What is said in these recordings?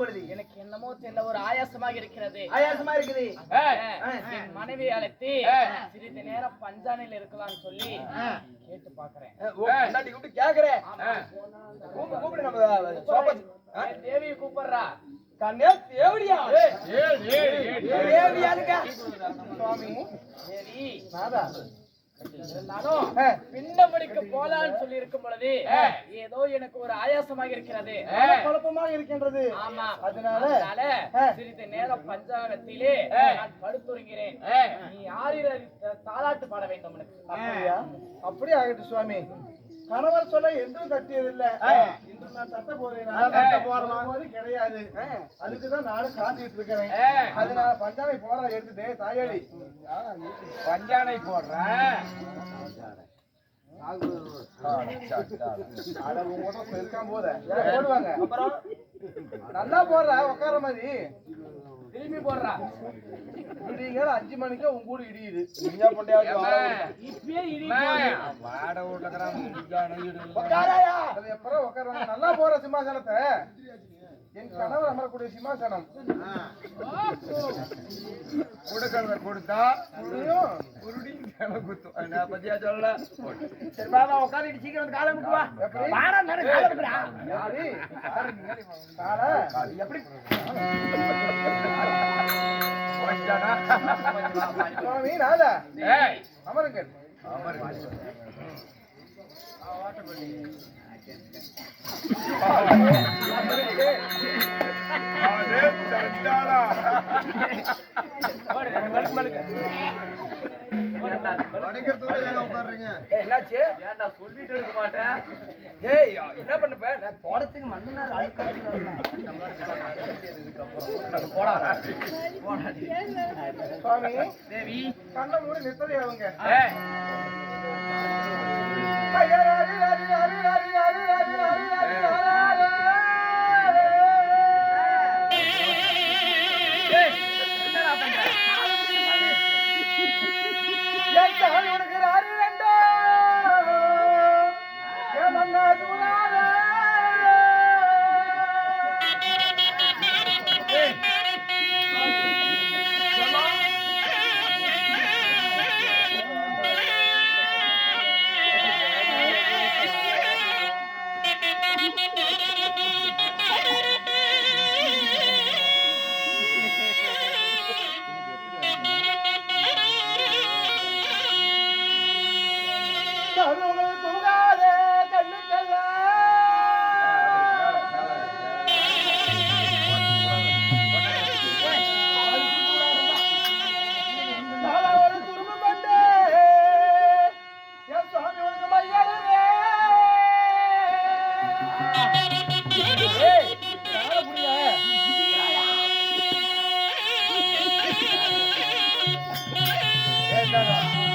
பொழுது எனக்கு என்னமோ தெரியல ஒரு ஆயாசமாக இருக்கிறது. ஆயாசமா இருக்குது. என் மனைவி அழைத்து சிறிது நேரம் பஞ்சானையில் இருக்கலாம்னு சொல்லி கேட்டு பாக்குறேன் கூப்பிட்டு கேக்குறேன். கூப்பிடு நம்ம தேவியை கூப்பிடுறா. கண்ணே தேவடியா? சுவாமி தேவி பிண்டமடிக்க போலான்னு சொல்லி இருக்கும் பொழுது ஏதோ எனக்கு ஒரு ஆயாசமாக இருக்கிறது. குழப்பமாக இருக்கின்றது. ஆமா. அதனால. சிறிது நேரம் பஞ்சாங்கத்திலே நான் படுத்துறங்கிறேன். நீ ஆறிர தாலாட்டு பாட வேண்டும் எனக்கு அப்படியா? அப்படி ஆகட்டும் சுவாமி. கணவர் சொல்ல என்றும் தட்டியதில்ல இன்று நான் தட்ட போறேன்? தட்ட போறது கிடையாது. அதுக்குதான் நானும் காத்துட்டு இருக்கிறேன். அதனால பஞ்சாலை போற எடுத்துட்டு தாயாளி. பஞ்சானை போடுறேன் போடுவாங்க? நல்லா போடுற உட்கார மாதிரி. திரும்பி போடுறா. அஞ்சு மணிக்கு உன் கூட இடியுது. இப்பயே இடி வாட வீட்டுல உட்காராயா அது எப்பறம் உட்காருவாங்க நல்லா போற சிம்மாசனத்தை. என் கணவர் அமரக்கூடிய சிம்மாசனம். கொடுக்கறத கொடுத்தா புரியும் பத்தியா சொல்லல. சரி பாபா உட்காந்துட்டு சீக்கிரம் வந்து காலை முட்டுவா எப்படி? வாடா நானே காலை முட்டுறா யாரு? காலை? எப்படி? கொஞ்சனா சுவாமி நாதா ஏய். அமருங்கள். என்னாச்சு? ஏன்டா சொல்லிட்டு இருக்க மாட்டேன் ஏய் என்ன பண்ணப்ப நான் போடத்துக்கு மண்ணு நாள் சுவாமி. தேவி. கண்ணை மூடி அவங்க. Senhor.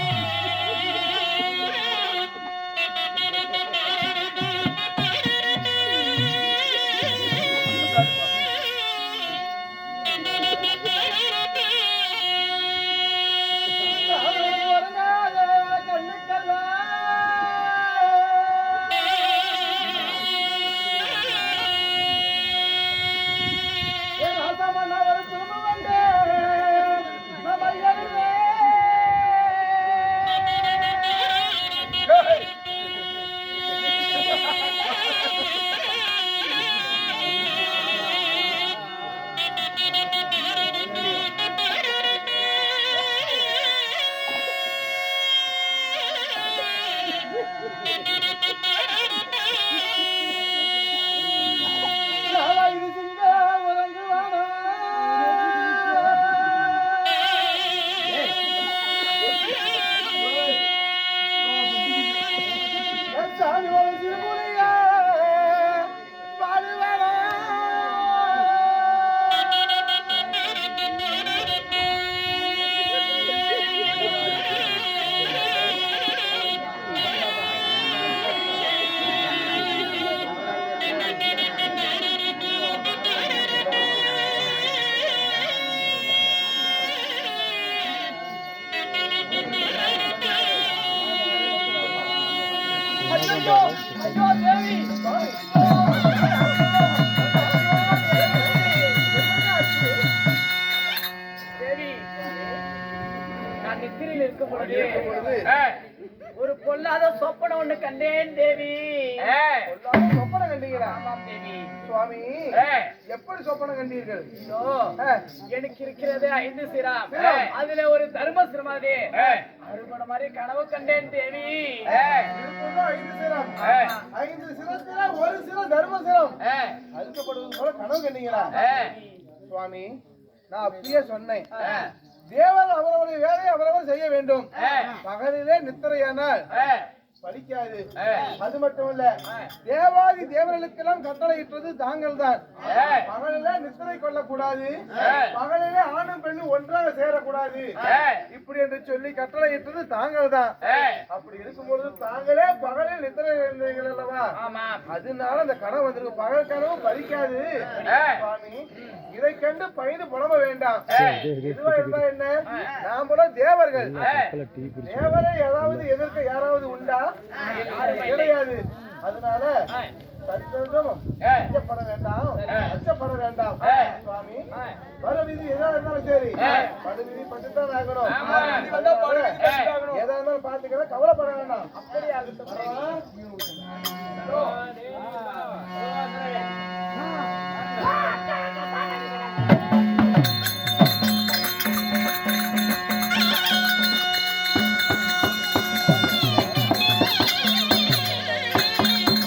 நான் நித்திரையில் இருக்கும் பொழுது ஒரு பொல்லாத சொப்பனம் ஒண்ணு கண்டேன் தேவி. சொப்பனம் கண்டீங்களா? தேவி. சுவாமி எப்படி சொப்பனம் கண்டீர்கள்? எனக்கு இருக்கிறது ஐந்து சிரம். அதுல ஒரு தர்ம சிரமாதி அறுபட மாதிரி கனவு கண்டேன் தேவி. ஐந்து சிரம். ஐந்து சிரத்துல ஒரு சிரம் தர்ம சிரம் அழுக்கப்படுவது போல கனவு கண்டீங்களா? சுவாமி நான் அப்பயே சொன்னேன். தேவர் அவரவருடைய வேலையை அவரவர் செய்ய வேண்டும். பகலிலே நித்திரையானால் பலிக்காது அது மட்டும் இல்ல தேவாதி தேவர்களுக்கெல்லாம் கட்டளையிட்டது தாங்கள் தான் பகலிலே நித்திரை கொள்ளக்கூடாது. பகலிலே ஆணும் பெண்ணும் ஒன்றாக சேரக்கூடாது. இப்படி என்று சொல்லி கட்டளையிட்டது தாங்கள் தான் அப்படி இருக்கும்பொழுது தாங்களே பகலில் நித்திரை அல்லவா? அதனால அந்த கனவு வந்திருக்கு. பகல் கனவு பலிக்காது. சுவாமி இதை கண்டு பயந்து புலம்ப வேண்டாம். இதுவா இருந்தா என்ன? நாம் போல தேவர்கள். தேவரை ஏதாவது எதிர்க்க யாராவது உண்டா? கிடையாது. அதனால அச்சப்பட வேண்டாம். அச்சப்பட வேண்டாம். சுவாமி வர விதி எதா இருந்தாலும் சரி. படு விதி பட்டுத்தான் ஆகணும். எதா இருந்தாலும் பாத்துக்கிறேன் கவலைப்பட வேண்டாம். அப்படியே ஆகட்டும் ஆ.